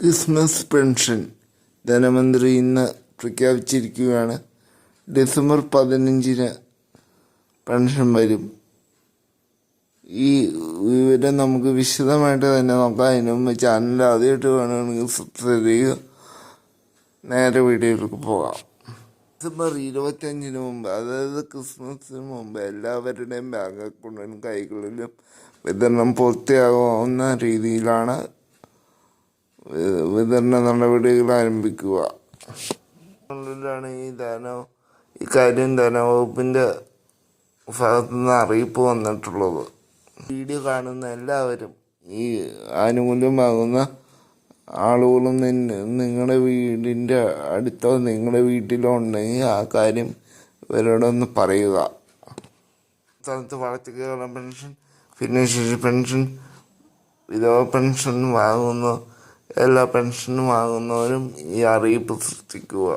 Christmas pension. ധനമന്ത്രി ഇന്ന് പ്രഖ്യാപിച്ചിരിക്കുകയാണ് ഡിസംബർ പതിനഞ്ചിന് പെൻഷൻ വരും. ഈ വിവരം നമുക്ക് വിശദമായിട്ട് തന്നെ നോക്കാം. അതിനു മുമ്പ് ചാനൽ ആദ്യമായിട്ട് വേണമെങ്കിൽ സബ്സ്ക്രൈബ് ചെയ്യുക. നേരെ വീഡിയോയിലേക്ക് പോകാം. ഡിസംബർ ഇരുപത്തഞ്ചിന് മുമ്പ് അതായത് ക്രിസ്മസിന് മുമ്പ് എല്ലാവരുടെയും ബാങ്ക് അക്കൗണ്ടിലും കൈകളിലും വിതരണം പൂർത്തിയാകാവുന്ന രീതിയിലാണ് വിതരണ നടപടികൾ ആരംഭിക്കുക. ാണ് ഈ ധന ഇക്കാര്യം ധനവകുപ്പിന്റെ ഭാഗത്ത് നിന്ന് അറിയിപ്പ് വന്നിട്ടുള്ളത്. വീഡിയോ കാണുന്ന എല്ലാവരും ഈ ആനുകൂല്യമാകുന്ന ആളുകളും നിങ്ങളുടെ വീടിന്റെ അടുത്തോ നിങ്ങളുടെ വീട്ടിലോ ഉണ്ടെങ്കിൽ ആ കാര്യം ഇവരോടൊന്ന് പറയുക. സ്ഥലത്ത് വളർച്ചക്കാല പെൻഷൻ ഭിന്നശേഷി പെൻഷൻ വിധവ പെൻഷൻ വാങ്ങുന്ന. എല്ലാ പെൻഷനും വാങ്ങുന്നവരും ഈ അറിയിപ്പ് സൃഷ്ടിക്കുക.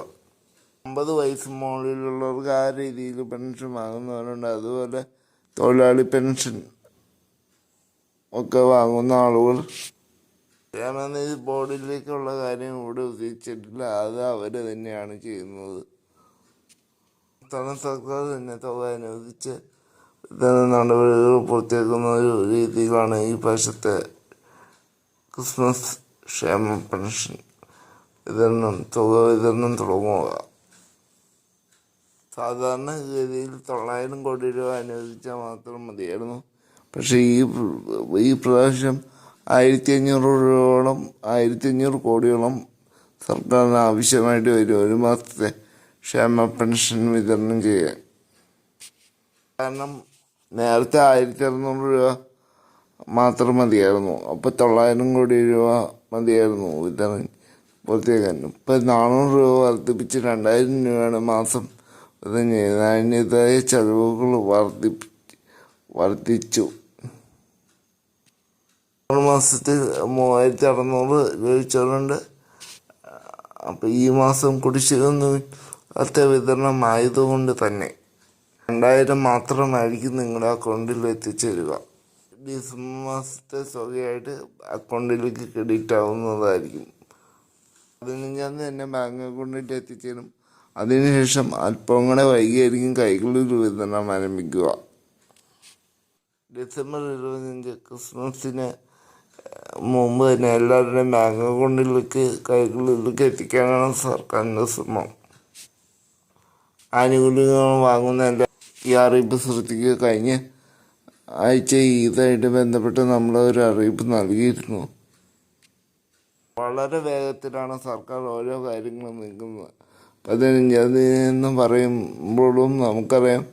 അമ്പത് വയസ്സ് മുകളിലുള്ളവർക്ക് ആ രീതിയിൽ പെൻഷൻ വാങ്ങുന്നവരുണ്ട്. അതുപോലെ തൊഴിലാളി പെൻഷൻ ഒക്കെ വാങ്ങുന്ന ആളുകൾ. ക്ഷേമനിധി ബോർഡിലേക്കുള്ള കാര്യം ഇവിടെ ഉദ്ദേശിച്ചിട്ടില്ല. അത് അവർ തന്നെയാണ് ചെയ്യുന്നത്. സംസ്ഥാന സർക്കാർ തന്നെ തുക അനുവദിച്ച് നടപടികൾ പൂർത്തിയാക്കുന്ന ഒരു രീതിയിലാണ് ഈ വർഷത്തെ ക്രിസ്മസ് ക്ഷേമ പെൻഷൻ വിതരണം തുക വിതരണം തുടങ്ങുക. സാധാരണഗതിയിൽ തൊള്ളായിരം കോടി രൂപ അനുവദിച്ചാൽ മാത്രം മതിയായിരുന്നു. പക്ഷേ ഈ ഈ പ്രാവശ്യം ആയിരത്തി അഞ്ഞൂറ് രൂപയോളം ആയിരത്തി അഞ്ഞൂറ് കോടിയോളം സർക്കാരിന് ആവശ്യമായിട്ട് വരും. ഒരു മാസത്തെ ക്ഷേമ പെൻഷൻ വിതരണം ചെയ്യാൻ. കാരണം നേരത്തെ ആയിരത്തി അറുന്നൂറ് രൂപ മാത്രം മതിയായിരുന്നു. അപ്പോൾ തൊള്ളായിരം കോടി രൂപ മതിയായിരുന്നു വിതരണം പൂർത്തിയാക്കാൻ ഇപ്പം നാനൂറ് രൂപ വർദ്ധിപ്പിച്ച് രണ്ടായിരം രൂപയാണ് മാസം. ചെയ്യുന്നത് അതിന്റെതായ ചെലവുകൾ വർദ്ധിപ്പി വർദ്ധിച്ചു. ഒരു മാസത്തിൽ മൂവായിരത്തി അറുന്നൂറ് ലഭിച്ചവരുണ്ട് അപ്പം ഈ മാസം കുടിശ്ശികൊന്നും അത്ര വിതരണം ആയതുകൊണ്ട് തന്നെ രണ്ടായിരം മാത്രമായിരിക്കും നിങ്ങളുടെ അക്കൗണ്ടിൽ എത്തിച്ചേരുക. ഡിസംബർ മാസത്തെ തുകയായിട്ട് അക്കൗണ്ടിലേക്ക് ക്രെഡിറ്റ് ആവുന്നതായിരിക്കും. പതിനഞ്ചാം തീയതി തന്നെ ബാങ്ക് അക്കൗണ്ടിൽ എത്തിച്ചേരും. അതിനുശേഷം അല്പം കൂടെ വൈകിയായിരിക്കും കൈകളിൽ വിതരണം ആരംഭിക്കുക. ഡിസംബർ ഇരുപത്തഞ്ച് ക്രിസ്മസിന് മുമ്പ് തന്നെ എല്ലാവരുടെയും ബാങ്ക് അക്കൗണ്ടിലേക്ക് കൈകളിലേക്ക് എത്തിക്കാനാണ് സർക്കാരിന്റെ ശ്രമം. ആനുകൂല്യങ്ങൾ വാങ്ങുന്ന എല്ലാ ഈ അറിയിപ്പ് ശ്രദ്ധിക്കുക കഴിഞ്ഞ ആഴ്ച ഇതായിട്ട് ബന്ധപ്പെട്ട് നമ്മൾ ഒരു അറിയിപ്പ് നൽകിയിരുന്നു. വളരെ വേഗത്തിലാണ് സർക്കാർ ഓരോ കാര്യങ്ങളും നീക്കുന്നത്. പതിനഞ്ചാം തീയതി എന്ന് പറയുമ്പോഴും നമുക്കറിയാം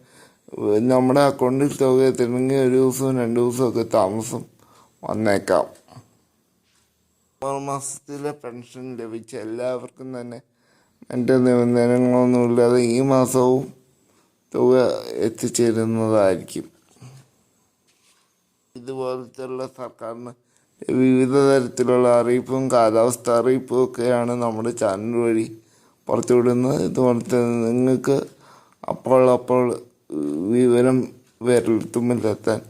നമ്മുടെ അക്കൗണ്ടിൽ തുക എത്തണമെങ്കിൽ ഒരു ദിവസവും രണ്ട് ദിവസമൊക്കെ താമസം വന്നേക്കാം. ആറ് മാസത്തിലെ പെൻഷൻ ലഭിച്ച എല്ലാവർക്കും തന്നെ മറ്റ് നിബന്ധനകളൊന്നുമില്ലാതെ ഈ മാസവും തുക എത്തിച്ചേരുന്നതായിരിക്കും. ഇതുപോലത്തെയുള്ള സർക്കാരിന് വിവിധ തരത്തിലുള്ള അറിയിപ്പും കാലാവസ്ഥ അറിയിപ്പും ഒക്കെയാണ് നമ്മുടെ ചാനൽ വഴി പുറത്തുവിടുന്നത്. ഇതുപോലത്തെ നിങ്ങൾക്ക് അപ്പോൾ അപ്പോൾ വിവരം വിരൽത്തുമ്പിലെത്താൻ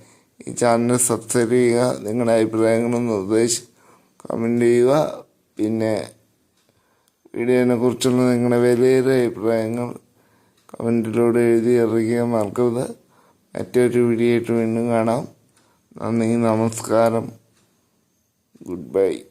ഈ ചാനൽ സബ്സ്ക്രൈബ് ചെയ്യുക നിങ്ങളുടെ അഭിപ്രായങ്ങളും നിർദ്ദേശം കമന്റ് ചെയ്യുക പിന്നെ വീഡിയോനെ കുറിച്ചുള്ള നിങ്ങളുടെ വിലയേറെ അഭിപ്രായങ്ങൾ കമന്റിലൂടെ എഴുതി അറിയിക്കാൻ മറക്കരുത്. മറ്റൊരു വീഡിയോ ആയിട്ട് വീണ്ടും കാണാം. നന്ദി നമസ്കാരം. Good bye.